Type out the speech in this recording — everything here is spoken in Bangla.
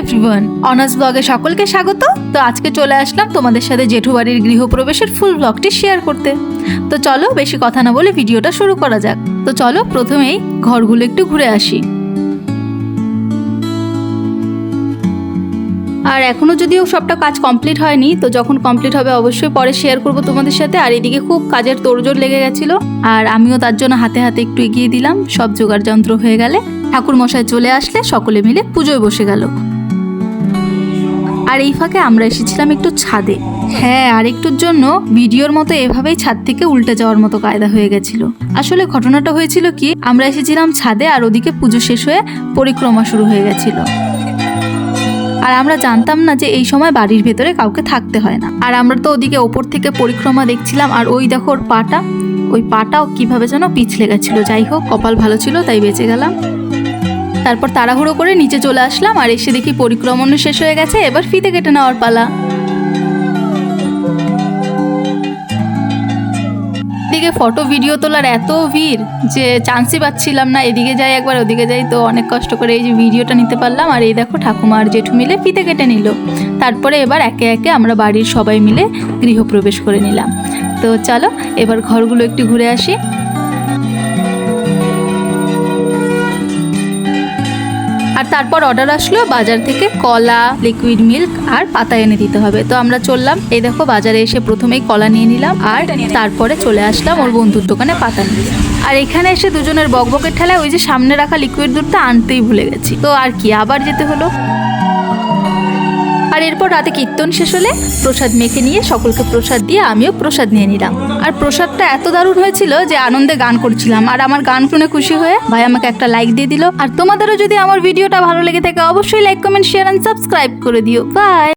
এভরিওয়ান অনার্স ব্লগে সকলকে স্বাগত। তো আজকে চলে আসলাম তোমাদের সাথে জেঠু বাড়ির গৃহপ্রবেশের ফুল ব্লগটি শেয়ার করতে। তো চলো বেশি কথা না বলে ভিডিওটা শুরু করা যাক। তো চলো প্রথমেই ঘরগুলো একটু ঘুরে আসি। আর এখনও যদিও সবটা কাজ কমপ্লিট হয়নি, তো যখন কমপ্লিট হবে অবশ্যই পরে শেয়ার করব তোমাদের সাথে। আর এদিকে খুব কাজের তোড়জোড় লেগে গেছিল। আর আমিও তার জন্য হাতে হাতে একটু এগিয়ে দিলাম। সব জোগাড় যন্ত্র হয়ে গেলে ঠাকুর মশাই চলে আসলে সকলে মিলে পুজোয় বসে গেল। আর এই ফাঁকে আমরা এসেছিলাম একটু ছাদে। হ্যাঁ আর একটুর জন্য ভিডিওর মতো এভাবেই ছাদ থেকে উল্টে যাওয়ার মতো কায়দা হয়ে গেছিল। আসলে ঘটনাটা হয়েছিল কি, আমরা এসেছিলাম ছাদে আর ওদিকে পুজো শেষ হয়ে পরিক্রমা শুরু হয়ে গেছিল। আর আমরা জানতাম না যে এই সময় বাড়ির ভেতরে কাউকে থাকতে হয় না। আর আমরা তো ওদিকে ওপর থেকে পরিক্রমা দেখছিলাম, আর ওই দেখো ওর পাটা। ওই পাটাও কীভাবে যেন পিছলে গেছিল। যাই হোক, কপাল ভালো ছিল, তাই বেঁচে গেলাম। তারপর তাড়াহুড়ো করে নিচে চলে আসলাম আর এসে দেখি পরিক্রমণও শেষ হয়ে গেছে, এবার ফিতে কেটে নেওয়ার পালা। এদিকে ফটো ভিডিও তোলার এত ভিড় যে চান্সই পাচ্ছিলাম না, এদিকে যাই একবার, ওদিকে যাই, তো অনেক কষ্ট করে এই যে ভিডিওটা নিতে পারলাম আর এই দেখো ঠাকুমা আর জেঠু মিলে ফিতে কেটে নিল। তারপরে এবার একে একে আমরা বাড়ির সবাই মিলে গৃহপ্রবেশ করে নিলাম। তো চলো, এবার ঘরগুলো একটু ঘুরে আসি। আর তারপর অর্ডার আসলো বাজার থেকে কলা লিকুইড মিল্ক আর পাতা এনে দিতে হবে। তো আমরা চললাম। এই দেখো বাজারে এসে প্রথমেই কলা নিয়ে নিলাম আর তারপরে চলে আসলাম ওর বন্ধুর দোকানে পাতা নিয়ে। আর এখানে এসে দুজনের বকবকের ঠেলায় ওই যে সামনে রাখা লিকুইড দুধটা আনতেই ভুলে গেছি। তো আর কি আবার যেতে হলো। এরপর রাতে কীর্তন শেষ হলে প্রসাদ মেখে নিয়ে সকলকে প্রসাদ দিয়ে আমিও প্রসাদ নিয়ে নিলাম। আর প্রসাদটা এত দারুণ হয়েছিল যে আনন্দে গান করছিলাম। আর আমার গান শুনে খুশি হয়ে ভাই আমাকে একটা লাইক দিয়ে দিল। আর তোমাদেরও যদি আমার ভিডিওটা ভালো লেগে থাকে, অবশ্যই like comment share and subscribe করে দিও। বাই